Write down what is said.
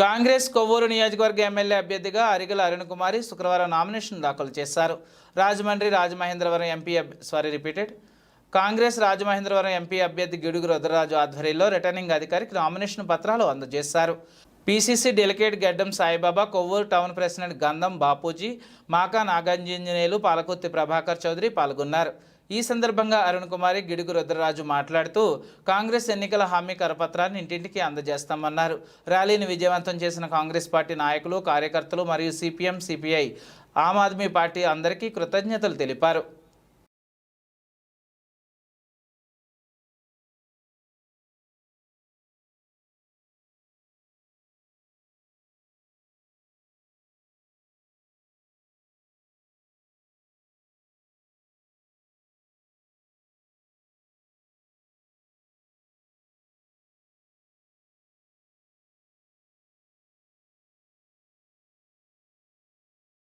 కాంగ్రెస్ కొవ్వూరు నియోజకవర్గ ఎమ్మెల్యే అభ్యర్థిగా అరిగల అరుణ్ కుమారి శుక్రవారం నామినేషన్ దాఖలు చేశారు. Rajahmundry Rajamahendravaram MP sorry repeated. Congress Rajamahendravaram MP అభ్యర్థి గిడుగు రుద్రరాజు ఆధ్వర్యంలో రిటర్నింగ్ అధికారికి నామినేషన్ పత్రాలు అందజేశారు. పీసీసీ డెలికేట్ గడ్డం సాయిబాబా కొవ్వూరు టౌన్ ప్రెసిడెంట్ గంధం బాపూజీ మాకా నాగాంజనేయులు పాలకుర్తి ప్రభాకర్ చౌదరి పాల్గొన్నారు. ఈ సందర్భంగా అరుణ్ కుమారి గిడుగు రుద్రరాజు మాట్లాడుతూ కాంగ్రెస్ ఎన్నికల హామీ కరపత్రాన్ని ఇంటింటికి అందజేస్తామన్నారు. ర్యాలీని విజయవంతం చేసిన కాంగ్రెస్ పార్టీ నాయకులు కార్యకర్తలు మరియు CPM CPI Aam Aadmi party అందరికీ కృతజ్ఞతలు తెలిపారు.